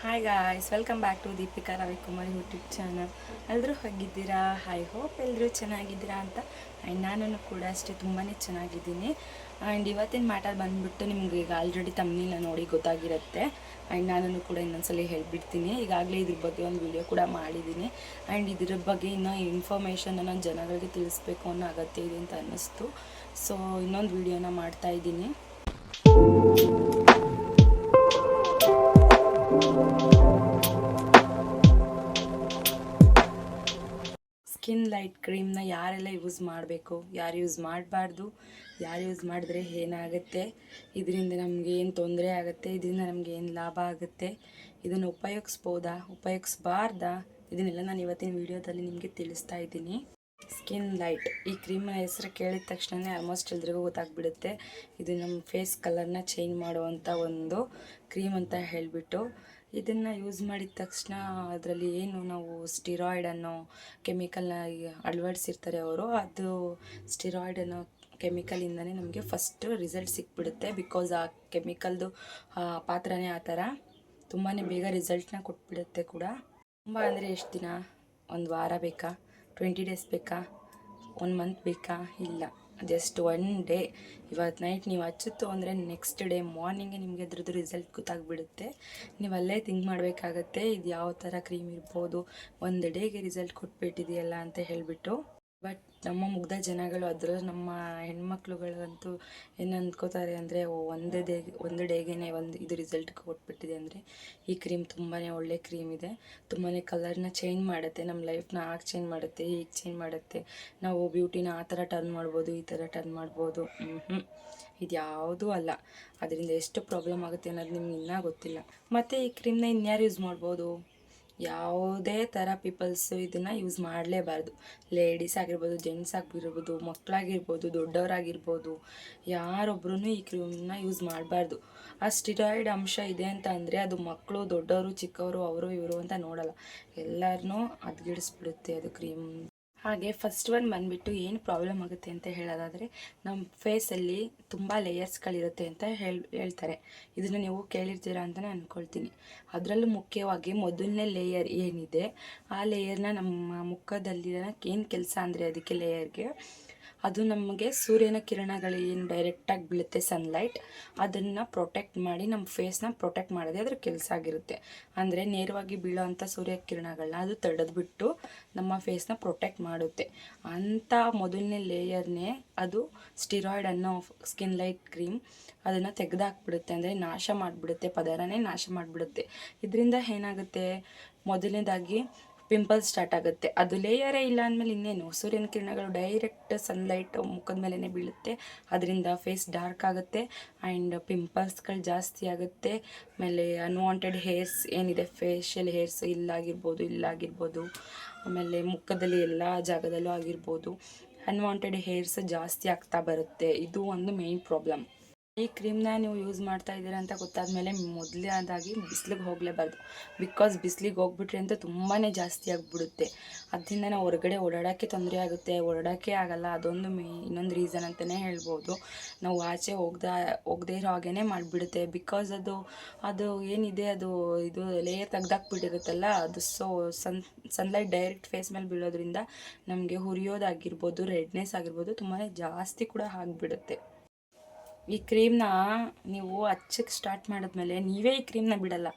Hi guys welcome back to Deepika Ravikumar YouTube channel ಎಲ್ಲರೂ ಹೋಗಿದ್ದೀರಾ? I hope ಎಲ್ಲರೂ ಚೆನ್ನಾಗಿದ್ದೀರಾ ಅಂತ. ಆ್ಯಂಡ್ ನಾನು ಕೂಡ ಅಷ್ಟೇ ತುಂಬಾ ಚೆನ್ನಾಗಿದ್ದೀನಿ. ಆ್ಯಂಡ್ ಇವತ್ತಿನ ಮ್ಯಾಟರ್ ಬಂದುಬಿಟ್ಟು ನಿಮ್ಗೆ ಈಗ ಆಲ್ರೆಡಿ ತಮ್ಮನಿಲ್ಲ ನೋಡಿ ಗೊತ್ತಾಗಿರುತ್ತೆ. ಆ್ಯಂಡ್ ನಾನು ಕೂಡ ಇನ್ನೊಂದ್ಸಲ ಹೇಳಿಬಿಡ್ತೀನಿ. ಈಗಾಗಲೇ ಇದ್ರ ಬಗ್ಗೆ ಒಂದು ವಿಡಿಯೋ ಕೂಡ ಮಾಡಿದ್ದೀನಿ. ಆ್ಯಂಡ್ ಇದ್ರ ಬಗ್ಗೆ ಇನ್ನೂ ಇನ್ಫಾರ್ಮೇಷನ್ನ ನಾನು ಜನಗಳಿಗೆ ತಿಳಿಸ್ಬೇಕು ಅನ್ನೋ ಅಗತ್ಯ ಇದೆ ಅಂತ ಅನ್ನಿಸ್ತು. ಸೊ ಇನ್ನೊಂದು ವಿಡಿಯೋನ ಮಾಡ್ತಾ ಸ್ಕಿನ್ ಲೈಟ್ ಕ್ರೀಮ್ನ ಯಾರೆಲ್ಲ ಯೂಸ್ ಮಾಡಬೇಕು, ಯಾರು ಯೂಸ್ ಮಾಡಬಾರ್ದು, ಯಾರು ಯೂಸ್ ಮಾಡಿದ್ರೆ ಏನಾಗುತ್ತೆ, ಇದರಿಂದ ನಮಗೆ ಏನು ತೊಂದರೆ ಆಗುತ್ತೆ, ಇದರಿಂದ ನಮಗೆ ಏನು ಲಾಭ ಆಗುತ್ತೆ, ಇದನ್ನು ಉಪಯೋಗಿಸ್ಬೋದಾ, ಉಪಯೋಗಿಸ್ಬಾರ್ದಾ, ಇದನ್ನೆಲ್ಲ ನಾನು ಇವತ್ತಿನ ವಿಡಿಯೋದಲ್ಲಿ ನಿಮಗೆ ತಿಳಿಸ್ತಾ ಇದ್ದೀನಿ. ಸ್ಕಿನ್ ಲೈಟ್ ಈ ಕ್ರೀಮ್ನ ಹೆಸರು ಕೇಳಿದ ತಕ್ಷಣವೇ ಆಲ್ಮೋಸ್ಟ್ ಎಲ್ರಿಗೂ ಗೊತ್ತಾಗ್ಬಿಡುತ್ತೆ. ಇದು ನಮ್ಮ ಫೇಸ್ ಕಲರ್ನ ಚೇಂಜ್ ಮಾಡುವಂಥ ಒಂದು ಕ್ರೀಮ್ ಅಂತ ಹೇಳಿಬಿಟ್ಟು ಇದನ್ನು ಯೂಸ್ ಮಾಡಿದ ತಕ್ಷಣ ಅದರಲ್ಲಿ ಏನು ನಾವು ಸ್ಟಿರಾಯ್ಡ್ ಅನ್ನೋ ಕೆಮಿಕಲ್ನ ಅಳವಡಿಸಿರ್ತಾರೆ ಅವರು, ಅದು ಸ್ಟಿರಾಯ್ಡ್ ಅನ್ನೋ ಕೆಮಿಕಲಿಂದನೇ ನಮಗೆ ಫಸ್ಟ್ ರಿಸಲ್ಟ್ ಸಿಕ್ಬಿಡುತ್ತೆ. ಬಿಕಾಸ್ ಆ ಕೆಮಿಕಲ್ದು ಪಾತ್ರನೇ ಆ ಥರ. ತುಂಬಾ ಬೇಗ ರಿಸಲ್ಟ್ನ ಕೊಟ್ಬಿಡುತ್ತೆ ಕೂಡ. ತುಂಬ ಅಂದರೆ ಎಷ್ಟು ದಿನ? ಒಂದು ವಾರ ಬೇಕಾ? ಟ್ವೆಂಟಿ ಡೇಸ್ ಬೇಕಾ? ಒನ್ ಮಂತ್ ಬೇಕಾ? ಇಲ್ಲ. ಜಸ್ಟ್ ಒನ್ ಡೇ ಇವತ್ತು ನೈಟ್ ನೀವು ಹಚ್ಚುತ್ತು ಅಂದರೆ ನೆಕ್ಸ್ಟ್ ಡೇ ಮಾರ್ನಿಂಗೇ ನಿಮಗೆ ಅದ್ರದ್ದು ರಿಸಲ್ಟ್ ಗೊತ್ತಾಗ್ಬಿಡುತ್ತೆ. ನೀವು ಅಲ್ಲೇ ಥಿಂಕ್ ಮಾಡಬೇಕಾಗತ್ತೆ. ಇದು ಯಾವ ಥರ ಕ್ರೀಮ್ ಇರ್ಬೋದು, ಒಂದು ಡೇಗೆ ರಿಸಲ್ಟ್ ಕೊಟ್ಬಿಟ್ಟಿದೆಯಲ್ಲ ಅಂತ ಹೇಳಿಬಿಟ್ಟು. ಬಟ್ ನಮ್ಮ ಮುಗ್ಧ ಜನಗಳು ಅದರಲ್ಲಿ ನಮ್ಮ ಹೆಣ್ಮಕ್ಳುಗಳಂತೂ ಏನು ಅಂದ್ಕೋತಾರೆ ಅಂದರೆ ಒಂದೇ ಡೇ, ಒಂದು ಡೇಗೆ ಒಂದು ಇದು ರಿಸಲ್ಟ್ ಕೊಟ್ಬಿಟ್ಟಿದೆ ಅಂದರೆ, ಈ ಕ್ರೀಮ್ ತುಂಬಾ ಒಳ್ಳೆ ಕ್ರೀಮ್ ಇದೆ. ತುಂಬಾ ಕಲರ್ನ ಚೇಂಜ್ ಮಾಡುತ್ತೆ ನಮ್ಮ ಲೈಫ್ನ ಆಗ ಚೇಂಜ್ ಮಾಡುತ್ತೆ, ಹೀಗೆ ಚೇಂಜ್ ಮಾಡುತ್ತೆ. ನಾವು ಬ್ಯೂಟಿನ ಆ ಥರ ಟರ್ನ್ ಮಾಡ್ಬೋದು, ಈ ಥರ ಟರ್ನ್ ಮಾಡ್ಬೋದು. ಇದು ಯಾವುದೂ ಅಲ್ಲ. ಅದರಿಂದ ಎಷ್ಟು ಪ್ರಾಬ್ಲಮ್ ಆಗುತ್ತೆ ಅನ್ನೋದು ನಿಮ್ಗೆ ಇನ್ನೂ ಗೊತ್ತಿಲ್ಲ. ಮತ್ತು ಈ ಕ್ರೀಮ್ನ ಇನ್ಯಾರು ಯೂಸ್ ಮಾಡ್ಬೋದು? ಯಾವುದೇ ಥರ ಪೀಪಲ್ಸು ಇದನ್ನು ಯೂಸ್ ಮಾಡಲೇಬಾರ್ದು. ಲೇಡೀಸ್ ಆಗಿರ್ಬೋದು, ಜೆಂಟ್ಸ್ ಆಗಿರ್ಬೋದು ಮಕ್ಕಳಾಗಿರ್ಬೋದು ದೊಡ್ಡವರಾಗಿರ್ಬೋದು ಯಾರೊಬ್ಬರೂ ಈ ಕ್ರೀಮ್ನ ಯೂಸ್ ಮಾಡಬಾರ್ದು. ಆ ಸ್ಟಿರಾಯ್ಡ್ ಅಂಶ ಇದೆ ಅಂತ ಅಂದರೆ ಅದು ಮಕ್ಕಳು, ದೊಡ್ಡವರು, ಚಿಕ್ಕವರು, ಅವರು, ಇವರು ಅಂತ ನೋಡಲ್ಲ. ಎಲ್ಲರನ್ನೂ ಅದ್ಗಿಡಿಸ್ಬಿಡುತ್ತೆ ಅದು ಕ್ರೀಮ್. ಹಾಗೆ ಫಸ್ಟ್ ಒನ್ ಬಂದುಬಿಟ್ಟು ಏನು ಪ್ರಾಬ್ಲಮ್ ಆಗುತ್ತೆ ಅಂತ ಹೇಳೋದಾದರೆ ನಮ್ಮ ಫೇಸಲ್ಲಿ ತುಂಬ ಲೇಯರ್ಸ್ಗಳಿರುತ್ತೆ ಅಂತ ಹೇಳಿ, ಹೇಳ್ತಾರೆ. ಇದನ್ನು ನೀವು ಕೇಳಿರ್ತೀರಾ ಅಂತಲೇ ಅಂದ್ಕೊಳ್ತೀನಿ ಅದರಲ್ಲೂ ಮುಖ್ಯವಾಗಿ ಮೊದಲನೇ ಲೇಯರ್ ಏನಿದೆ, ಆ ಲೇಯರ್ನ ನಮ್ಮ ಮುಖದಲ್ಲಿ ಏನು ಕೆಲಸ ಅಂದರೆ, ಅದಕ್ಕೆ ಲೇಯರ್ಗೆ ಅದು ನಮಗೆ ಸೂರ್ಯನ ಕಿರಣಗಳು ಏನು ಡೈರೆಕ್ಟಾಗಿ ಬೀಳುತ್ತೆ ಸನ್ಲೈಟ್ ಅದನ್ನು ಪ್ರೊಟೆಕ್ಟ್ ಮಾಡಿ ನಮ್ಮ ಫೇಸ್ನ ಪ್ರೊಟೆಕ್ಟ್ ಮಾಡೋದೇ ಅದ್ರ ಕೆಲಸ ಆಗಿರುತ್ತೆ. ಅಂದರೆ ನೇರವಾಗಿ ಬೀಳೋವಂಥ ಸೂರ್ಯ ಕಿರಣಗಳನ್ನ ಅದು ತಡೆದ್ಬಿಟ್ಟು ನಮ್ಮ ಫೇಸ್ನ ಪ್ರೊಟೆಕ್ಟ್ ಮಾಡುತ್ತೆ. ಅಂಥ ಮೊದಲನೇ ಲೇಯರ್ನೇ ಅದು ಸ್ಟಿರಾಯ್ಡ್ ಅನ್ನೋ ಸ್ಕಿನ್ ಲೈಟ್ ಕ್ರೀಮ್ ಅದನ್ನು ತೆಗೆದಾಕ್ಬಿಡುತ್ತೆ. ಅಂದರೆ ನಾಶ ಮಾಡಿಬಿಡುತ್ತೆ ಪದಾರನೇ ನಾಶ ಮಾಡಿಬಿಡುತ್ತೆ. ಇದರಿಂದ ಏನಾಗುತ್ತೆ? ಮೊದಲನೇದಾಗಿ ಪಿಂಪಲ್ಸ್ ಸ್ಟಾರ್ಟ್ ಆಗುತ್ತೆ. ಅದು ಲೇಯರೇ ಇಲ್ಲ ಅಂದಮೇಲೆ ಇನ್ನೇನು? ಸೂರ್ಯನ ಕಿರಣಗಳು ಡೈರೆಕ್ಟ್ ಸನ್ಲೈಟ್ ಮುಖದ ಮೇಲೇ ಬೀಳುತ್ತೆ. ಅದರಿಂದ ಫೇಸ್ ಡಾರ್ಕ್ ಆಗುತ್ತೆ ಆ್ಯಂಡ್ ಪಿಂಪಲ್ಸ್ಗಳು ಜಾಸ್ತಿ ಆಗುತ್ತೆ. ಆಮೇಲೆ ಅನ್ವಾಂಟೆಡ್ ಹೇರ್ಸ್ ಏನಿದೆ? ಫೇಶಿಯಲ್ ಹೇರ್ಸ್ ಇಲ್ಲಾಗಿರ್ಬೋದು ಇಲ್ಲಾಗಿರ್ಬೋದು. ಆಮೇಲೆ ಮುಖದಲ್ಲಿ ಎಲ್ಲ ಜಾಗದಲ್ಲೂ ಆಗಿರ್ಬೋದು. ಅನ್ವಾಂಟೆಡ್ ಹೇರ್ಸ್ ಜಾಸ್ತಿ ಆಗ್ತಾ ಬರುತ್ತೆ. ಇದು ಒಂದು ಮೇಯ್ನ್ ಪ್ರಾಬ್ಲಮ್ ಈ ಕ್ರೀಮ್ನ ನೀವು ಯೂಸ್ ಮಾಡ್ತಾ ಇದ್ದೀರಾ ಅಂತ ಗೊತ್ತಾದ ಮೇಲೆ ಮೊದಲನೇದಾಗಿ ಬಿಸಿಲಿಗೆ ಹೋಗಲೇಬಾರ್ದು. ಬಿಕಾಸ್ ಬಿಸಿಲಿಗೆ ಹೋಗ್ಬಿಟ್ರೆ ಅಂತ ತುಂಬಾ ಜಾಸ್ತಿ ಆಗಿಬಿಡುತ್ತೆ. ಅದರಿಂದ ನಾವು ಹೊರಗಡೆ ಓಡಾಡೋಕ್ಕೆ ತೊಂದರೆ ಆಗುತ್ತೆ. ಓಡಾಡೋಕ್ಕೆ ಆಗಲ್ಲ. ಅದೊಂದು ಮೇ ಇನ್ನೊಂದು ರೀಸನ್ ಅಂತಲೇ ಹೇಳ್ಬೋದು. ನಾವು ಆಚೆ ಹೋಗ್ದ, ಹೋಗದೇ ಇರೋ ಹಾಗೇ ಮಾಡಿಬಿಡುತ್ತೆ. ಬಿಕಾಸ್ ಅದು ಅದು ಏನಿದೆ, ಅದು, ಇದು ಲೇಯರ್ ತೆಗ್ದಾಕ್ಬಿಟ್ಟಿರುತ್ತಲ್ಲ, ಅದು so sun sunlight direct face ಮೇಲೆ ಬೀಳೋದ್ರಿಂದ ನಮಗೆ ಹುರಿಯೋದಾಗಿರ್ಬೋದು ರೆಡ್ನೆಸ್ ಆಗಿರ್ಬೋದು ತುಂಬಾ ಜಾಸ್ತಿ ಕೂಡ ಆಗಿಬಿಡುತ್ತೆ. ಈ ಕ್ರೀಮ್ನ ನೀವು ಹಚ್ಚಕ್ಕೆ ಸ್ಟಾರ್ಟ್ ಮಾಡಿದ್ಮೇಲೆ ನೀವೇ ಈ ಕ್ರೀಮ್ನ ಬಿಡಲ್ಲ.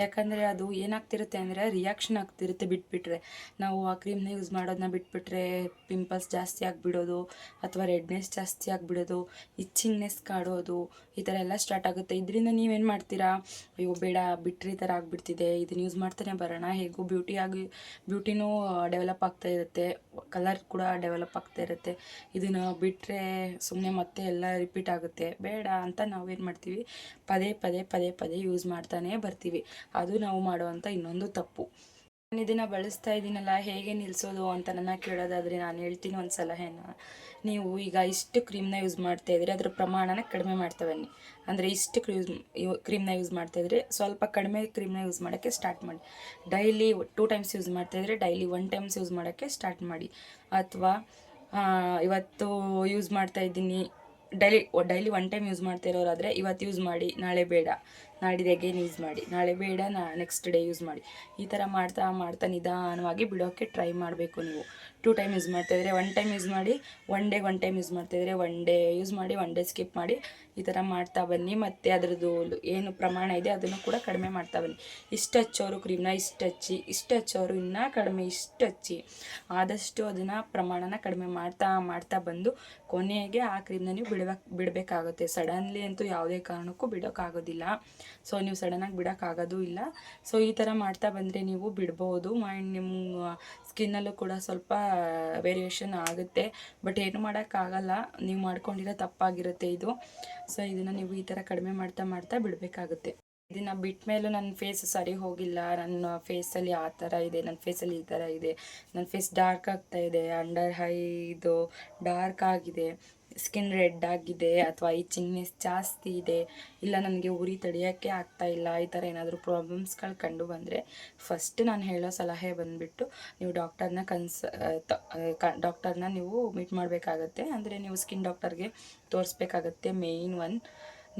ಯಾಕಂದರೆ ಅದು ಏನಾಗ್ತಿರುತ್ತೆ ಅಂದರೆ ರಿಯಾಕ್ಷನ್ ಆಗ್ತಿರುತ್ತೆ ಬಿಟ್ಬಿಟ್ರೆ. ನಾವು ಆ ಕ್ರೀಮ್ನ ಯೂಸ್ ಮಾಡೋದನ್ನ ಬಿಟ್ಬಿಟ್ರೆ ಪಿಂಪಲ್ಸ್ ಜಾಸ್ತಿ ಆಗಿಬಿಡೋದು, ಅಥವಾ ರೆಡ್ನೆಸ್ ಜಾಸ್ತಿ ಆಗಿಬಿಡೋದು ಇಚ್ಚಿಂಗ್ನೆಸ್ ಕಾಡೋದು ಈ ಥರ ಎಲ್ಲ ಸ್ಟಾರ್ಟ್ ಆಗುತ್ತೆ. ಇದರಿಂದ ನೀವೇನು ಮಾಡ್ತೀರಾ? ಅಯ್ಯೋ, ಬೇಡ ಬಿಟ್ಟರೆ ಈ ಥರ ಆಗಿಬಿಡ್ತಿದೆ. ಇದನ್ನು ಯೂಸ್ ಮಾಡ್ತಾನೆ ಬರೋಣ. ಹೇಗೂ ಬ್ಯೂಟಿ ಆಗಿ ಬ್ಯೂಟಿನೂ ಡೆವಲಪ್ ಆಗ್ತಾ ಇರುತ್ತೆ. ಕಲರ್ ಕೂಡ ಡೆವಲಪ್ ಆಗ್ತಾ ಇರುತ್ತೆ. ಇದನ್ನು ಬಿಟ್ಟರೆ ಸುಮ್ಮನೆ ಮತ್ತೆ ಎಲ್ಲ ರಿಪೀಟ್ ಆಗುತ್ತೆ. ಬೇಡ ಅಂತ ನಾವೇನು ಮಾಡ್ತೀವಿ? ಪದೇ ಪದೇ ಪದೇ ಪದೇ ಯೂಸ್ ಮಾಡ್ತಾನೆ ಬರ್ತೀವಿ. ಅದು ನಾವು ಮಾಡುವಂಥ ಇನ್ನೊಂದು ತಪ್ಪು. ನಾನು ಇದನ್ನು ಬಳಸ್ತಾ ಇದ್ದೀನಲ್ಲ ಹೇಗೆ ನಿಲ್ಲಿಸೋದು ಅಂತ ನನ್ನ ಕೇಳೋದಾದರೆ ನಾನು ಹೇಳ್ತೀನಿ ಒಂದು ಸಲಹೆನ. ನೀವು ಈಗ ಇಷ್ಟು ಕ್ರೀಮ್ನ ಯೂಸ್ ಮಾಡ್ತಾ ಇದ್ರೆ ಅದ್ರ ಪ್ರಮಾಣನ ಕಡಿಮೆ ಮಾಡ್ತಾ ಬನ್ನಿ. ಅಂದರೆ ಇಷ್ಟು ಕ್ರೀಮ್ ಕ್ರೀಮ್ನ ಯೂಸ್ ಮಾಡ್ತಾ ಇದ್ರೆ ಸ್ವಲ್ಪ ಕಡಿಮೆ ಕ್ರೀಮ್ನ ಯೂಸ್ ಮಾಡೋಕ್ಕೆ ಸ್ಟಾರ್ಟ್ ಮಾಡಿ. ಡೈಲಿ ಟೂ ಟೈಮ್ಸ್ ಯೂಸ್ ಮಾಡ್ತಾ ಇದ್ರೆ ಡೈಲಿ ಒನ್ ಟೈಮ್ಸ್ ಯೂಸ್ ಮಾಡೋಕ್ಕೆ ಸ್ಟಾರ್ಟ್ ಮಾಡಿ. ಅಥವಾ ಇವತ್ತು ಯೂಸ್ ಮಾಡ್ತಾ ಇದ್ದೀನಿ daily daily one time use ಮಾಡ್ತಾ ಇರೋರಾದರೆ ಇವತ್ತು ಯೂಸ್ ಮಾಡಿ, ನಾಳೆ ಬೇಡ. ನಾಡಿದ್ದು ಅಗೇನ್ ಯೂಸ್ ಮಾಡಿ. ನಾಳೆ ಬೇಡ ನಾ ನೆಕ್ಸ್ಟ್ ಡೇ ಯೂಸ್ ಮಾಡಿ. ಈ ಥರ ಮಾಡ್ತಾ ಮಾಡ್ತಾ ನಿಧಾನವಾಗಿ ಬಿಡೋಕ್ಕೆ ಟ್ರೈ ಮಾಡಬೇಕು ನೀವು. ಟೂ ಟೈಮ್ ಯೂಸ್ ಮಾಡ್ತಾಯಿದ್ರೆ ಒನ್ ಟೈಮ್ ಯೂಸ್ ಮಾಡಿ one day one time use ಮಾಡ್ತಾಯಿದ್ರೆ ಒನ್ ಡೇ ಯೂಸ್ ಮಾಡಿ ಒನ್ ಡೇ ಸ್ಕಿಪ್ ಮಾಡಿ. ಈ ಥರ ಮಾಡ್ತಾ ಬನ್ನಿ, ಮತ್ತು ಅದರದ್ದು ಏನು ಪ್ರಮಾಣ ಇದೆ ಅದನ್ನು ಕೂಡ ಕಡಿಮೆ ಮಾಡ್ತಾ ಬನ್ನಿ. ಇಷ್ಟು ಹಚ್ಚೋರು ಕ್ರೀಮ್ನ ಇಷ್ಟು ಹಚ್ಚಿ, ಇಷ್ಟು ಹಚ್ಚೋರು ಇನ್ನೂ ಕಡಿಮೆ ಇಷ್ಟು ಹಚ್ಚಿ. ಆದಷ್ಟು ಅದನ್ನು ಪ್ರಮಾಣನ ಕಡಿಮೆ ಮಾಡ್ತಾ ಮಾಡ್ತಾ ಬಂದು ಕೊನೆಗೆ ಆ ಕ್ರೀಮ್ನ ನೀವು ಬಿಡಬೇಕು ಬಿಡಬೇಕಾಗುತ್ತೆ. ಸಡನ್ಲಿ ಅಂತೂ ಯಾವುದೇ ಕಾರಣಕ್ಕೂ ಬಿಡೋಕ್ಕಾಗೋದಿಲ್ಲ. ಸೊ, ನೀವು ಸಡನ್ನಾಗಿ ಬಿಡೋಕ್ಕಾಗೋದು ಇಲ್ಲ. ಸೊ, ಈ ಥರ ಮಾಡ್ತಾ ಬಂದರೆ ನೀವು ಬಿಡ್ಬೋದು. ಮೈಂಡ್ ನಿಮ್ಮ ಸ್ಕಿನ್ನಲ್ಲೂ ಕೂಡ ಸ್ವಲ್ಪ ವೇರಿಯೇಷನ್ ಆಗುತ್ತೆ. ಬಟ್ ಏನು ಮಾಡೋಕ್ಕಾಗಲ್ಲ. ನೀವು ಮಾಡ್ಕೊಂಡಿರೋ ತಪ್ಪಾಗಿರುತ್ತೆ ಇದು. ಸೊ ಇದನ್ನು ನೀವು ಈ ಥರ ಕಡಿಮೆ ಮಾಡ್ತಾ ಮಾಡ್ತಾ ಬಿಡಬೇಕಾಗುತ್ತೆ. ಇದನ್ನು ಬಿಟ್ಟ ಮೇಲೂ ನನ್ನ ಫೇಸ್ ಸರಿ ಹೋಗಿಲ್ಲ ನನ್ನ ಫೇಸಲ್ಲಿ ಆ ಥರ ಇದೆ ನನ್ನ ಫೇಸಲ್ಲಿ ಈ ಥರ ಇದೆ ನನ್ನ ಫೇಸ್ ಡಾರ್ಕ್ ಆಗ್ತಾ ಇದೆ ಅಂಡರ್ ಹೈ ಇದು ಡಾರ್ಕ್ ಆಗಿದೆ. ಸ್ಕಿನ್ ರೆಡ್ ಆಗಿದೆ ಅಥವಾ ಈ ಚಿನ್ನೆಸ್ ಜಾಸ್ತಿ ಇದೆ, ಇಲ್ಲ ನನಗೆ ಉರಿ ತಡೆಯೋಕ್ಕೆ ಆಗ್ತಾ ಇಲ್ಲ, ಈ ಥರ ಏನಾದರೂ ಪ್ರಾಬ್ಲಮ್ಸ್ಗಳು ಕಂಡು ಬಂದರೆ ಫಸ್ಟ್ ನಾನು ಹೇಳೋ ಸಲಹೆ ಬಂದುಬಿಟ್ಟು ನೀವು ಡಾಕ್ಟರ್ನ ಕನ್ಸ ಡಾಕ್ಟರ್ನ ನೀವು ಮೀಟ್ ಮಾಡಬೇಕಾಗತ್ತೆ. ಅಂದರೆ ನೀವು ಸ್ಕಿನ್ ಡಾಕ್ಟರ್ಗೆ ತೋರಿಸ್ಬೇಕಾಗತ್ತೆ ಮೇಯ್ನ್ ಒನ್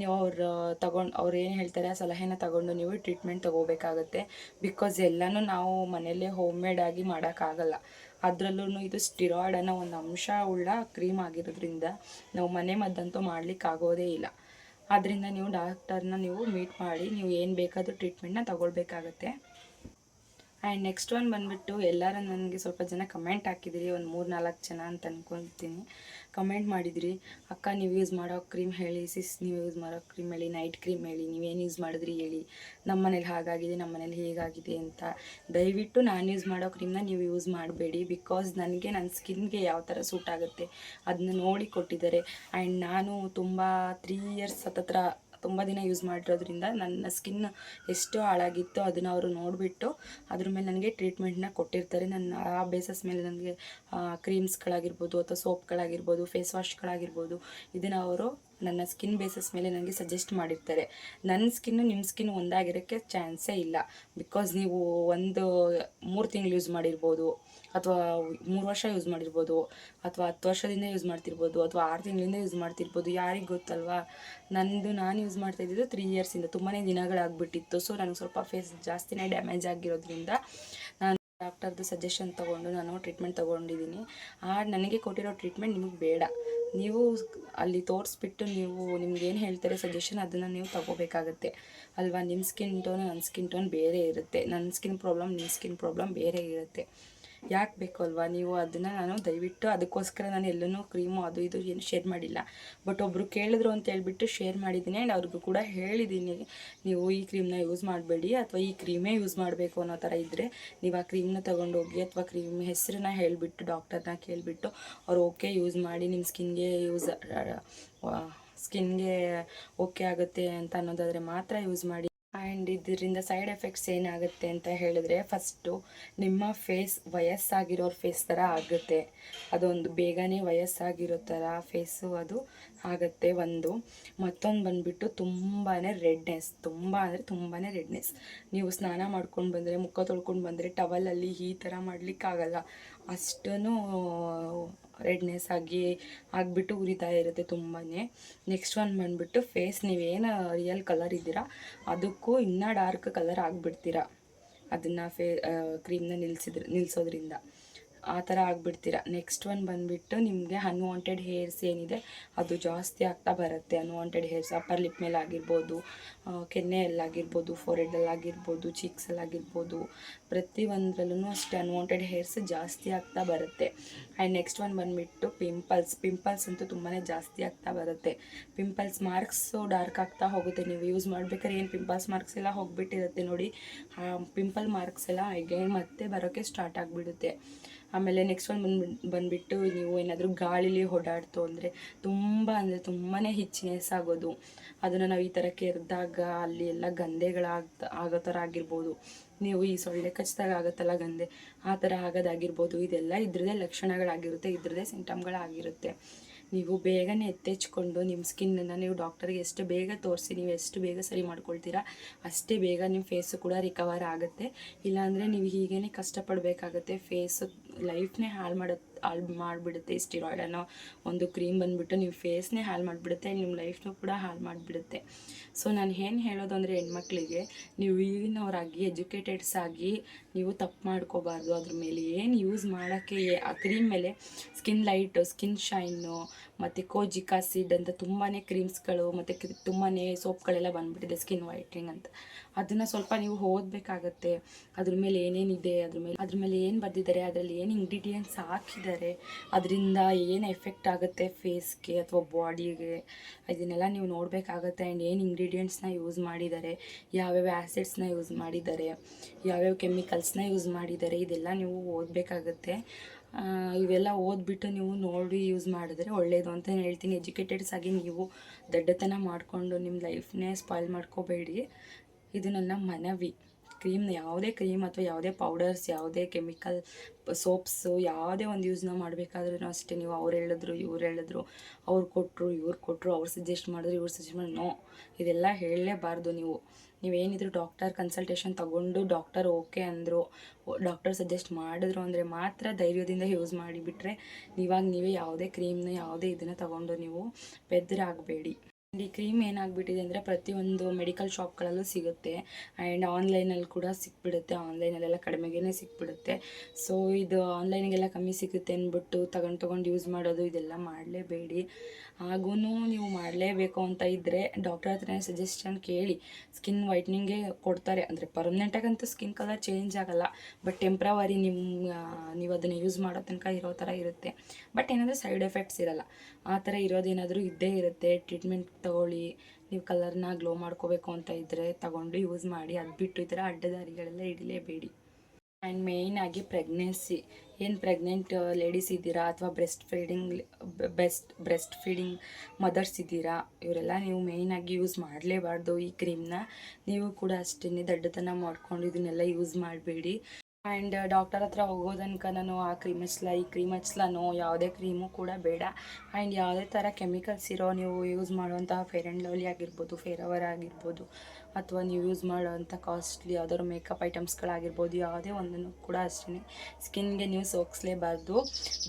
ನೀವು ಅವ್ರು ತಗೊಂಡು, ಅವ್ರು ಏನು ಹೇಳ್ತಾರೆ ಆ ಸಲಹೆನ ತಗೊಂಡು ನೀವು ಟ್ರೀಟ್ಮೆಂಟ್ ತೊಗೋಬೇಕಾಗತ್ತೆ. ಬಿಕಾಸ್ ಎಲ್ಲನೂ ನಾವು ಮನೆಯಲ್ಲೇ ಹೋಮ್ ಮೇಡ್ ಆಗಿ ಮಾಡೋಕ್ಕಾಗಲ್ಲ. ಅದರಲ್ಲೂ ಇದು ಸ್ಟಿರಾಯ್ಡ್ ಅನ್ನೋ ಒಂದು ಅಂಶ ಉಳ್ಳ ಕ್ರೀಮ್ ಆಗಿರೋದ್ರಿಂದ ನಾವು ಮನೆ ಮದ್ದಂತೂ ಮಾಡ್ಲಿಕ್ಕೆ ಆಗೋದೇ ಇಲ್ಲ. ಆದ್ದರಿಂದ ನೀವು ಡಾಕ್ಟರ್ನ ನೀವು ಮೀಟ್ ಮಾಡಿ ನೀವು ಏನು ಬೇಕಾದರೂ ಟ್ರೀಟ್ಮೆಂಟ್ನ ತಗೊಳ್ಬೇಕಾಗತ್ತೆ. ಆ್ಯಂಡ್ ನೆಕ್ಸ್ಟ್ ಒನ್ ಬಂದುಬಿಟ್ಟು ಎಲ್ಲರೂ ನನಗೆ ಸ್ವಲ್ಪ ಜನ ಕಮೆಂಟ್ ಹಾಕಿದ್ದೀರಿ ಒಂದು ಮೂರು ನಾಲ್ಕು ಜನ ಅಂತ ಅನ್ಕೊತೀನಿ. ಕಮೆಂಟ್ ಮಾಡಿದ್ರಿ, ಅಕ್ಕ, ನೀವು ಯೂಸ್ ಮಾಡೋ ಕ್ರೀಮ್ ಹೇಳಿ ಸಿಸ್ ನೀವು ಯೂಸ್ ಮಾಡೋ ಕ್ರೀಮ್ ಹೇಳಿ ನೈಟ್ ಕ್ರೀಮ್ ಹೇಳಿ ನೀವೇನು ಯೂಸ್ ಮಾಡಿದ್ರಿ ಹೇಳಿ ನಮ್ಮ ಮನೇಲಿ ಹಾಗಾಗಿದೆ ನಮ್ಮ ಮನೇಲಿ ಹೇಗಾಗಿದೆ ಅಂತ ದಯವಿಟ್ಟು ನಾನು ಯೂಸ್ ಮಾಡೋ ಕ್ರೀಮ್ನ ನೀವು ಯೂಸ್ ಮಾಡಬೇಡಿ ಬಿಕಾಸ್ ನನಗೆ ನನ್ನ ಸ್ಕಿನ್ಗೆ ಯಾವ ಥರ ಸೂಟ್ ಆಗುತ್ತೆ ಅದನ್ನ ನೋಡಿ ಕೊಟ್ಟಿದ್ದಾರೆ. ಆ್ಯಂಡ್ ನಾನು ತುಂಬ ತ್ರೀ ಇಯರ್ಸ್ ಹತ್ತತ್ರ ತುಂಬ ದಿನ ಯೂಸ್ ಮಾಡಿರೋದ್ರಿಂದ ನನ್ನ ಸ್ಕಿನ್ ಎಷ್ಟು ಹಾಳಾಗಿತ್ತು, ಅದನ್ನು ಅವರು ನೋಡಿಬಿಟ್ಟು ಅದ್ರ ಮೇಲೆ ನನಗೆ ಟ್ರೀಟ್ಮೆಂಟ್ನ ಕೊಟ್ಟಿರ್ತಾರೆ. ನನ್ನ ಆ ಬೇಸಸ್ ಮೇಲೆ ನನಗೆ ಕ್ರೀಮ್ಸ್ಗಳಾಗಿರ್ಬೋದು ಅಥವಾ ಸೋಪ್ಗಳಾಗಿರ್ಬೋದು ಫೇಸ್ ವಾಶ್ಗಳಾಗಿರ್ಬೋದು ಇದನ್ನು ಅವರು ನನ್ನ ಸ್ಕಿನ್ ಬೇಸಸ್ ಮೇಲೆ ನನಗೆ ಸಜೆಸ್ಟ್ ಮಾಡಿರ್ತಾರೆ. ನನ್ನ ಸ್ಕಿನ್ನು ನಿಮ್ಮ ಸ್ಕಿನ್ ಒಂದಾಗಿರೋಕ್ಕೆ ಚಾನ್ಸೇ ಇಲ್ಲ. ಬಿಕಾಸ್ ನೀವು ಒಂದು, ಮೂರು ತಿಂಗಳು ಯೂಸ್ ಮಾಡಿರ್ಬೋದು, ಅಥವಾ ಮೂರು ವರ್ಷ ಯೂಸ್ ಮಾಡಿರ್ಬೋದು, ಅಥವಾ ಹತ್ತು ವರ್ಷದಿಂದ ಯೂಸ್ ಮಾಡ್ತಿರ್ಬೋದು, ಅಥವಾ ಆರು ತಿಂಗಳಿಂದ ಯೂಸ್ ಮಾಡ್ತಿರ್ಬೋದು, ಯಾರಿಗೆ ಗೊತ್ತಲ್ವಾ? ನಂದು ನಾನು ಯೂಸ್ ಮಾಡ್ತಾ ಇದ್ದಿದ್ದು ತ್ರೀ ಇಯರ್ಸಿಂದ ತುಂಬಾ ದಿನಗಳಾಗ್ಬಿಟ್ಟಿತ್ತು. ಸೊ ನನಗೆ ಸ್ವಲ್ಪ ಫೇಸ್ ಜಾಸ್ತಿನೇ ಡ್ಯಾಮೇಜ್ ಆಗಿರೋದ್ರಿಂದ ಡಾಕ್ಟರ್ದು ಸಜೆಷನ್ ತೊಗೊಂಡು ನಾನು ಟ್ರೀಟ್ಮೆಂಟ್ ತೊಗೊಂಡಿದ್ದೀನಿ. ಆ ನನಗೆ ಕೊಟ್ಟಿರೋ ಟ್ರೀಟ್ಮೆಂಟ್ ನಿಮಗೆ ಬೇಡ. ನೀವು ಅಲ್ಲಿ ತೋರಿಸ್ಬಿಟ್ಟು ನೀವು ನಿಮ್ಗೆ ಏನು ಹೇಳ್ತಾರೆ ಸಜೆಷನ್ ಅದನ್ನು ನೀವು ತಗೋಬೇಕಾಗತ್ತೆ. ಅಲ್ವಾ? ನಿಮ್ಮ ಸ್ಕಿನ್ ಟೋನ್ ನನ್ನ ಸ್ಕಿನ್ ಟೋನ್ ಬೇರೆ ಇರುತ್ತೆ. ನನ್ನ ಸ್ಕಿನ್ ಪ್ರಾಬ್ಲಮ್ ನಿಮ್ಮ ಸ್ಕಿನ್ ಪ್ರಾಬ್ಲಮ್ ಬೇರೆ ಇರುತ್ತೆ. ಯಾಕೆ ಬೇಕು ಅಲ್ವಾ ನೀವು ಅದನ್ನು ನಾನು ದಯವಿಟ್ಟು ಅದಕ್ಕೋಸ್ಕರ ನಾನು ಎಲ್ಲೂ ಕ್ರೀಮು ಅದು ಇದು ಏನು ಶೇರ್ ಮಾಡಿಲ್ಲ. ಬಟ್ ಒಬ್ಬರು ಕೇಳಿದ್ರು ಅಂತ ಹೇಳ್ಬಿಟ್ಟು ಶೇರ್ ಮಾಡಿದ್ದೀನಿ ಆ್ಯಂಡ್ ಅವ್ರಿಗೂ ಕೂಡ ಹೇಳಿದ್ದೀನಿ, ನೀವು ಈ ಕ್ರೀಮ್ನ ಯೂಸ್ ಮಾಡಬೇಡಿ ಅಥವಾ ಈ ಕ್ರೀಮೇ ಯೂಸ್ ಮಾಡಬೇಕು ಅನ್ನೋ ಥರ ಇದ್ದರೆ ನೀವು ಆ ಕ್ರೀಮ್ನ ತೊಗೊಂಡೋಗಿ ಅಥವಾ ಕ್ರೀಮ್ ಹೆಸರನ್ನ ಹೇಳಿಬಿಟ್ಟು ಡಾಕ್ಟರ್ನ ಕೇಳಿಬಿಟ್ಟು ಅವ್ರು ಓಕೆ ಯೂಸ್ ಮಾಡಿ ನಿಮ್ಮ ಸ್ಕಿನ್ಗೆ ಯೂಸ್ ಸ್ಕಿನ್ಗೆ ಓಕೆ ಆಗುತ್ತೆ ಅಂತ ಅನ್ನೋದಾದರೆ ಮಾತ್ರ ಯೂಸ್ ಮಾಡಿ. ಆ್ಯಂಡ್ ಇದರಿಂದ ಸೈಡ್ ಎಫೆಕ್ಟ್ಸ್ ಏನಾಗುತ್ತೆ ಅಂತ ಹೇಳಿದ್ರೆ ಫಸ್ಟು ನಿಮ್ಮ ಫೇಸ್ ವಯಸ್ಸಾಗಿರೋರ ಫೇಸ್ ಥರ ಆಗುತ್ತೆ. ಅದೊಂದು ಬೇಗನೆ ವಯಸ್ಸಾಗಿರೋ ಥರ ಫೇಸು ಅದು ಆಗುತ್ತೆ ಒಂದು. ಮತ್ತೊಂದು ಬಂದುಬಿಟ್ಟು ತುಂಬಾ ರೆಡ್ನೆಸ್ ತುಂಬ ಅಂದರೆ ತುಂಬಾ ರೆಡ್ನೆಸ್ ನೀವು ಸ್ನಾನ ಮಾಡ್ಕೊಂಡು ಬಂದರೆ, ಮುಖ ತೊಳ್ಕೊಂಡು ಬಂದರೆ ಟವಲಲ್ಲಿ ಈ ಥರ ಮಾಡಲಿಕ್ಕಾಗಲ್ಲ. ಅಷ್ಟೂ ರೆಡ್ನೆಸ್ ಆಗಿ, ಆಗಿಬಿಟ್ಟು ಉರಿತಾ ಇರುತ್ತೆ ತುಂಬಾ ನೆಕ್ಸ್ಟ್ ಒನ್ ಬಂದುಬಿಟ್ಟು ಫೇಸ್ ನೀವೇನು ರಿಯಲ್ ಕಲರ್ ಇದ್ದೀರಾ, ಅದಕ್ಕೂ ಇನ್ನೂ ಡಾರ್ಕ್ ಕಲರ್ ಆಗಿಬಿಡ್ತೀರಾ. ಅದನ್ನು ಫೇ ಕ್ರೀಮ್ನ ನಿಲ್ಲಿಸಿದ್ರೆ ನಿಲ್ಲಿಸೋದ್ರಿಂದ ಆ ಥರ ಆಗಿಬಿಡ್ತೀರ? ನೆಕ್ಸ್ಟ್ ಒನ್ ಬಂದುಬಿಟ್ಟು ನಿಮಗೆ ಅನ್ವಾಂಟೆಡ್ ಹೇರ್ಸ್ ಏನಿದೆ, ಅದು ಜಾಸ್ತಿ ಆಗ್ತಾ ಬರುತ್ತೆ. ಅನ್ವಾಂಟೆಡ್ ಹೇರ್ಸ್ ಅಪ್ಪರ್ ಲಿಪ್ ಮೇಲೆ ಆಗಿರ್ಬೋದು ಕೆನ್ನೆಯಲ್ಲಾಗಿರ್ಬೋದು ಫೋರೆಡಲ್ಲಾಗಿರ್ಬೋದು ಚೀಕ್ಸಲ್ಲಾಗಿರ್ಬೋದು ಪ್ರತಿಯೊಂದರಲ್ಲೂ ಅಷ್ಟೇ ಅನ್ವಾಂಟೆಡ್ ಹೇರ್ಸ್ ಜಾಸ್ತಿ ಆಗ್ತಾ ಬರುತ್ತೆ. ಆ್ಯಂಡ್ ನೆಕ್ಸ್ಟ್ ಒನ್ ಬಂದುಬಿಟ್ಟು ಪಿಂಪಲ್ಸ್ ಪಿಂಪಲ್ಸ್ ಅಂತೂ ತುಂಬಾ ಜಾಸ್ತಿ ಆಗ್ತಾ ಬರುತ್ತೆ. ಪಿಂಪಲ್ಸ್ ಮಾರ್ಕ್ಸು ಡಾರ್ಕ್ ಆಗ್ತಾ ಹೋಗುತ್ತೆ. ನೀವು ಯೂಸ್ ಮಾಡ್ಬೇಕಾದ್ರೆ ಏನು ಪಿಂಪಲ್ಸ್ ಮಾರ್ಕ್ಸ್ ಎಲ್ಲ ಹೋಗಿಬಿಟ್ಟಿರುತ್ತೆ ನೋಡಿ. ಪಿಂಪಲ್ ಮಾರ್ಕ್ಸ್ ಎಲ್ಲ ಅಗೇನ್ ಮತ್ತೆ ಬರೋಕ್ಕೆ ಸ್ಟಾರ್ಟ್ ಆಗಿಬಿಡುತ್ತೆ. ಆಮೇಲೆ ನೆಕ್ಸ್ಟ್ ಒನ್ ಬಂದು ಬಂದುಬಿಟ್ಟು ನೀವು ಏನಾದರೂ ಗಾಳಿಲಿ ಓಡಾಡ್ತು ಅಂದರೆ ತುಂಬ ಅಂದರೆ ತುಂಬಾ ಹಿಚ್ಚಿನೆಸ್ ಆಗೋದು. ಅದನ್ನು ನಾವು ಈ ಥರ ಕೆರೆದಾಗ ಅಲ್ಲಿ ಎಲ್ಲ ಗಂಧೆಗಳಾಗ್ತಾ ಆಗೋ ಥರ ಆಗಿರ್ಬೋದು. ನೀವು ಈ ಸೊಳ್ಳೆ ಕಚ್ಚಿದಾಗ ಆಗುತ್ತಲ್ಲ ಗಂಧೆ, ಆ ಥರ ಆಗೋದಾಗಿರ್ಬೋದು. ಇದೆಲ್ಲ ಇದ್ರದ್ದೇ ಲಕ್ಷಣಗಳಾಗಿರುತ್ತೆ, ಇದ್ರದ್ದೇ ಸಿಂಟಮ್ಗಳಾಗಿರುತ್ತೆ ನೀವು ಬೇಗನೆ ಎತ್ತೆಚ್ಕೊಂಡು ನಿಮ್ಮ ಸ್ಕಿನ್ನನ್ನು ನೀವು ಡಾಕ್ಟರ್ಗೆ ಎಷ್ಟು ಬೇಗ ತೋರಿಸಿ, ನೀವು ಎಷ್ಟು ಬೇಗ ಸರಿ ಮಾಡ್ಕೊಳ್ತೀರಾ, ಅಷ್ಟೇ ಬೇಗ ನಿಮ್ಮ ಫೇಸು ಕೂಡ ರಿಕವರ್ ಆಗುತ್ತೆ. ಇಲ್ಲಾಂದರೆ ನೀವು ಹೀಗೇ ಕಷ್ಟಪಡಬೇಕಾಗತ್ತೆ ಫೇಸು ಲೈಫ್ನೇ ಹಾಳು ಮಾಡುತ್ತೆ ಹಾಳು ಮಾಡಿಬಿಡುತ್ತೆ ಸ್ಟಿರಾಯ್ಡ್ ಅನ್ನೋ ಒಂದು ಕ್ರೀಮ್ ಬಂದುಬಿಟ್ಟು ನೀವು ಫೇಸ್ನೇ ಹಾಳು ಮಾಡಿಬಿಡುತ್ತೆ, ನಿಮ್ಮ ಲೈಫ್ನೂ ಕೂಡ ಹಾಳು ಮಾಡಿಬಿಡುತ್ತೆ. ಸೊ ನಾನು ಏನು ಹೇಳೋದು ಅಂದರೆ ಹೆಣ್ಮಕ್ಳಿಗೆ, ನೀವು ಈಗಿನವರಾಗಿ ಎಜುಕೇಟೆಡ್ಸ್ ಆಗಿ ನೀವು ತಪ್ಪು ಮಾಡ್ಕೋಬಾರ್ದು. ಅದ್ರ ಮೇಲೆ ಏನು ಯೂಸ್ ಮಾಡೋಕ್ಕೆ ಆ ಕ್ರೀಮ್ ಮೇಲೆ ಸ್ಕಿನ್ ಲೈಟು ಸ್ಕಿನ್ ಶೈನು ಮತ್ತು ಕೋಜಿಕ್ ಆಸಿಡ್ ಅಂತ ತುಂಬಾ ಕ್ರೀಮ್ಸ್ಗಳು ಮತ್ತು ತುಂಬಾ ಸೋಪ್ಗಳೆಲ್ಲ ಬಂದುಬಿಟ್ಟಿದೆ ಸ್ಕಿನ್ ವೈಟ್ನಿಂಗ್ ಅಂತ. ಅದನ್ನು ಸ್ವಲ್ಪ ನೀವು ಓದಬೇಕಾಗತ್ತೆ. ಅದ್ರ ಮೇಲೆ ಏನೇನಿದೆ, ಅದ್ರ ಮೇಲೆ ಅದ್ರ ಮೇಲೆ ಏನು ಬರೆದಿದ್ದಾರೆ, ಅದರಲ್ಲಿ ಏನು ಇಂಗ್ರೀಡಿಯೆಂಟ್ಸ್ ಹಾಕಿದ್ದಾರೆ, ಅದರಿಂದ ಏನು ಎಫೆಕ್ಟ್ ಆಗುತ್ತೆ ಫೇಸ್ಗೆ ಅಥವಾ ಬಾಡಿಗೆ ಇದನ್ನೆಲ್ಲ ನೀವು ನೋಡಬೇಕಾಗತ್ತೆ ಆ್ಯಂಡ್ ಏನು ಇಂಗ್ರೀಡಿಯೆಂಟ್ಸ್ನ ಯೂಸ್ ಮಾಡಿದ್ದಾರೆ, ಯಾವ್ಯಾವ ಆ್ಯಸಿಡ್ಸ್ನ ಯೂಸ್ ಮಾಡಿದ್ದಾರೆ, ಯಾವ್ಯಾವ ಕೆಮಿಕಲ್ಸ್ನ ಯೂಸ್ ಮಾಡಿದ್ದಾರೆ, ಇದೆಲ್ಲ ನೀವು ಓದಬೇಕಾಗತ್ತೆ. ಇವೆಲ್ಲ ಓದ್ಬಿಟ್ಟು ನೀವು ನೋಡಿ ಯೂಸ್ ಮಾಡಿದ್ರೆ ಒಳ್ಳೆಯದು ಅಂತ ಹೇಳ್ತೀನಿ. ಎಜುಕೇಟೆಡ್ಸ್ ಆಗಿ ನೀವು ದಡ್ಡತನ ಮಾಡಿಕೊಂಡು ನಿಮ್ಮ ಲೈಫ್ನೇ ಸ್ಪಾಯ್ಲ್ ಮಾಡ್ಕೋಬೇಡಿ. ಇದು ನನ್ನ ಮನವಿ. ಕ್ರೀಮ್ನ ಯಾವುದೇ ಕ್ರೀಮ್ ಅಥವಾ ಯಾವುದೇ ಪೌಡರ್ಸ್, ಯಾವುದೇ ಕೆಮಿಕಲ್ ಸೋಪ್ಸು ಯಾವುದೇ ಒಂದು ಯೂಸ್ನ ಮಾಡಬೇಕಾದ್ರೂ ಅಷ್ಟೇ ನೀವು ಅವ್ರು ಹೇಳಿದ್ರು, ಇವ್ರು ಹೇಳಿದ್ರು, ಅವ್ರು ಕೊಟ್ಟರು ಇವ್ರು ಕೊಟ್ಟರು ಅವ್ರು ಸಜೆಸ್ಟ್ ಮಾಡಿದ್ರು, ಇವ್ರು ಸಜೆಸ್ಟ್ ಮಾಡಿ ನೋ ಇದೆಲ್ಲ ಹೇಳಲೇಬಾರ್ದು ನೀವು. ನೀವೇನಿದ್ರು ಡಾಕ್ಟರ್ ಕನ್ಸಲ್ಟೇಷನ್ ತಗೊಂಡು ಡಾಕ್ಟರ್ ಓಕೆ ಅಂದರು ಡಾಕ್ಟರ್ ಸಜೆಸ್ಟ್ ಮಾಡಿದ್ರು ಅಂದರೆ ಮಾತ್ರ ಧೈರ್ಯದಿಂದ ಯೂಸ್ ಮಾಡಿಬಿಟ್ರೆ ಇವಾಗ ನೀವೇ ಯಾವುದೇ ಕ್ರೀಮ್ನ, ಯಾವುದೇ ಇದನ್ನು ತಗೊಂಡು ನೀವು ಬೆದರಾಗಬೇಡಿ. ಈ ಕ್ರೀಮ್ ಏನಾಗ್ಬಿಟ್ಟಿದೆ ಅಂದರೆ ಪ್ರತಿಯೊಂದು ಮೆಡಿಕಲ್ ಶಾಪ್ಗಳಲ್ಲೂ ಸಿಗುತ್ತೆ. ಆ್ಯಂಡ್ ಆನ್ಲೈನಲ್ಲಿ ಕೂಡ ಸಿಕ್ಬಿಡುತ್ತೆ. ಆನ್ಲೈನಲ್ಲೆಲ್ಲ ಕಡಿಮೆಗೇ ಸಿಕ್ಬಿಡುತ್ತೆ. ಸೊ ಇದು ಆನ್ಲೈನಿಗೆಲ್ಲ ಕಮ್ಮಿ ಸಿಗುತ್ತೆ ಅಂದ್ಬಿಟ್ಟು ತಗೊಂಡು ತೊಗೊಂಡು ಯೂಸ್ ಮಾಡೋದು ಇದೆಲ್ಲ ಮಾಡಲೇಬೇಡಿ. ಹಾಗೂ ನೀವು ಮಾಡಲೇಬೇಕು ಅಂತ ಇದ್ದರೆ ಡಾಕ್ಟರ್ ಹತ್ರನೇ ಸಜೆಷನ್ ಕೇಳಿ. ಸ್ಕಿನ್ ವೈಟ್ನಿಂಗೇ ಕೊಡ್ತಾರೆ. ಅಂದರೆ ಪರ್ಮನೆಂಟಾಗಂತೂ ಸ್ಕಿನ್ ಕಲರ್ ಚೇಂಜ್ ಆಗಲ್ಲ. ಬಟ್ ಟೆಂಪ್ರವರಿ ನಿಮ್ಮ ನೀವು ಅದನ್ನು ಯೂಸ್ ಮಾಡೋ ತನಕ ಇರೋ ಥರ ಇರುತ್ತೆ. ಬಟ್ ಏನಾದರೂ ಸೈಡ್ ಎಫೆಕ್ಟ್ಸ್ ಇರಲ್ಲ. ಆ ಥರ ಇರೋದೇನಾದರೂ ಇದ್ದೇ ಇರುತ್ತೆ. ಟ್ರೀಟ್ಮೆಂಟ್ ತಗೊಳ್ಳಿ, ನೀವು ಕಲರ್ನ ಗ್ಲೋ ಮಾಡ್ಕೋಬೇಕು ಅಂತ ಇದ್ದರೆ ತಗೊಂಡು ಯೂಸ್ ಮಾಡಿ, ಅದು ಬಿಟ್ಟು ಈ ಥರ ಅಡ್ಡದಾರಿಗಳೆಲ್ಲ ಹಿಡಿಲೇಬೇಡಿ. ಆ್ಯಂಡ್ ಮೇಯ್ನಾಗಿ ಪ್ರೆಗ್ನೆನ್ಸಿ ಏನು ಪ್ರೆಗ್ನೆಂಟ್ ಲೇಡೀಸ್ ಇದ್ದೀರಾ ಅಥವಾ breast feeding best breast feeding mothers ಇದ್ದೀರಾ, ಇವರೆಲ್ಲ ನೀವು ಮೇಯ್ನಾಗಿ ಯೂಸ್ ಮಾಡಲೇಬಾರ್ದು ಈ ಕ್ರೀಮ್ನ ನೀವು ಕೂಡ ಅಷ್ಟೇ ದಡ್ಡತನ ಮಾಡ್ಕೊಂಡು ಇದನ್ನೆಲ್ಲ ಯೂಸ್ ಮಾಡಬೇಡಿ. ಆ್ಯಂಡ್ ಡಾಕ್ಟರ್ ಹತ್ರ ಹೋಗೋದನ್ಕ ನಾನು ಆ ಕ್ರೀಮ್ ಹಚ್ಲ, ಈ ಕ್ರೀಮ್ ಹಚ್ಲನೋ ಯಾವುದೇ ಕ್ರೀಮು ಕೂಡ ಬೇಡ. ಆ್ಯಂಡ್ ಯಾವುದೇ ಥರ ಕೆಮಿಕಲ್ಸ್ ಇರೋ ನೀವು ಯೂಸ್ ಮಾಡುವಂತಹ ಫೇರ್ ಆ್ಯಂಡ್ ಲವ್ಲಿ ಆಗಿರ್ಬೋದು ಫೇರ್ ಅವರ್ ಆಗಿರ್ಬೋದು, ಅಥವಾ ನೀವು ಯೂಸ್ ಮಾಡುವಂಥ ಕಾಸ್ಟ್ಲಿ ಯಾವ್ದಾದ್ರು ಮೇಕಪ್ ಐಟಮ್ಸ್ಗಳಾಗಿರ್ಬೋದು ಯಾವುದೇ ಒಂದನ್ನು ಕೂಡ ಅಷ್ಟೇ ಸ್ಕಿನ್ಗೆ ನೀವು ಸೋಕ್ಸ್ಲೇಬಾರ್ದು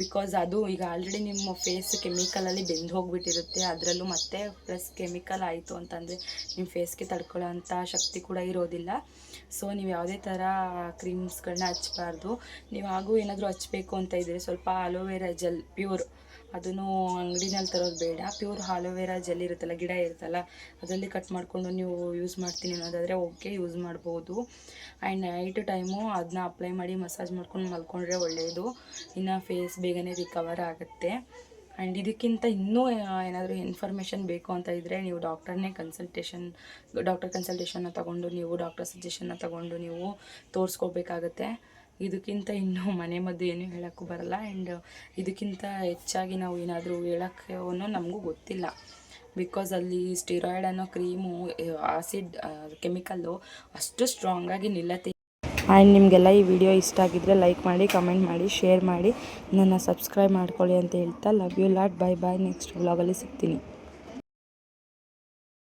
ಬಿಕಾಸ್ ಅದು ಈಗ ಆಲ್ರೆಡಿ ನಿಮ್ಮ ಫೇಸ್ ಕೆಮಿಕಲಲ್ಲಿ ಬೆಂದು ಹೋಗಿಬಿಟ್ಟಿರುತ್ತೆ. ಅದರಲ್ಲೂ ಮತ್ತೆ ಪ್ಲಸ್ ಕೆಮಿಕಲ್ ಆಯಿತು ಅಂತಂದರೆ ನಿಮ್ಮ ಫೇಸ್ಗೆ ತಡ್ಕೊಳ್ಳೋ ಶಕ್ತಿ ಕೂಡ ಇರೋದಿಲ್ಲ. ಸೊ ನೀವು ಯಾವುದೇ ಥರ ಕ್ರೀಮ್ಸ್ಗಳನ್ನ ಹಚ್ಚಬಾರ್ದು. ನೀವು ಹಾಗೂ ಏನಾದರೂ ಹಚ್ಚಬೇಕು ಅಂತ ಇದ್ದರೆ ಸ್ವಲ್ಪ ಅಲೋವೆರಾ ಜೆಲ್, ಪ್ಯೂರ್. ಅದನ್ನು ಅಂಗಡಿನಲ್ಲಿ ತರೋದು ಬೇಡ. ಪ್ಯೂರ್ ಅಲೋವೆರಾ ಜೆಲ್ ಇರುತ್ತಲ್ಲ, ಗಿಡ ಇರುತ್ತಲ್ಲ, ಅದರಲ್ಲಿ ಕಟ್ ಮಾಡಿಕೊಂಡು ನೀವು ಯೂಸ್ ಮಾಡ್ತೀನಿ ಅನ್ನೋದಾದರೆ ಓಕೆ, ಯೂಸ್ ಮಾಡ್ಬೋದು. ಆ್ಯಂಡ್ ನೈಟ್ ಟೈಮು ಅದನ್ನ ಅಪ್ಲೈ ಮಾಡಿ ಮಸಾಜ್ ಮಾಡ್ಕೊಂಡು ಮಲ್ಕೊಂಡ್ರೆ ಒಳ್ಳೆಯದು ಇನ್ನು ಫೇಸ್ ಬೇಗನೆ ರಿಕವರ್ ಆಗುತ್ತೆ. ಆ್ಯಂಡ್ ಇದಕ್ಕಿಂತ ಇನ್ನೂ ಏನಾದರೂ ಇನ್ಫಾರ್ಮೇಷನ್ ಬೇಕು ಅಂತ ಇದ್ದರೆ ನೀವು ಡಾಕ್ಟರ್ನೇ ಕನ್ಸಲ್ಟೇಷನ್ ಡಾಕ್ಟರ್ ಕನ್ಸಲ್ಟೇಷನ್ನ ತಗೊಂಡು, ನೀವು ಡಾಕ್ಟರ್ ಸಜೆಷನ್ನ ತಗೊಂಡು ನೀವು ತೋರಿಸ್ಕೋಬೇಕಾಗತ್ತೆ. ಇದಕ್ಕಿಂತ ಇನ್ನೂ ಮನೆ ಮದ್ದು ಏನೂ ಹೇಳೋಕ್ಕೂ ಬರಲ್ಲ. ಆ್ಯಂಡ್ ಇದಕ್ಕಿಂತ ಹೆಚ್ಚಾಗಿ ನಾವು ಏನಾದರೂ ಹೇಳೋಕ್ಕೆ ನಮಗೂ ಗೊತ್ತಿಲ್ಲ. ಬಿಕಾಸ್ ಅಲ್ಲಿ ಸ್ಟಿರಾಯ್ಡ್ ಅನ್ನೋ ಕ್ರೀಮು ಆಸಿಡ್ ಕೆಮಿಕಲ್ಲು ಅಷ್ಟು ಸ್ಟ್ರಾಂಗಾಗಿ ನಿಲ್ಲತ್ತೆ. ಆ್ಯಂಡ್ ನಿಮಗೆಲ್ಲ ಈ ವಿಡಿಯೋ ಇಷ್ಟ ಆಗಿದ್ದರೆ ಲೈಕ್ ಮಾಡಿ, ಕಮೆಂಟ್ ಮಾಡಿ, ಶೇರ್ ಮಾಡಿ, ನನ್ನ ಸಬ್ಸ್ಕ್ರೈಬ್ ಮಾಡ್ಕೊಳ್ಳಿ ಅಂತ ಹೇಳ್ತಾ love you lot, bye bye next ವ್ಲಾಗಲ್ಲಿ ಸಿಗ್ತೀನಿ.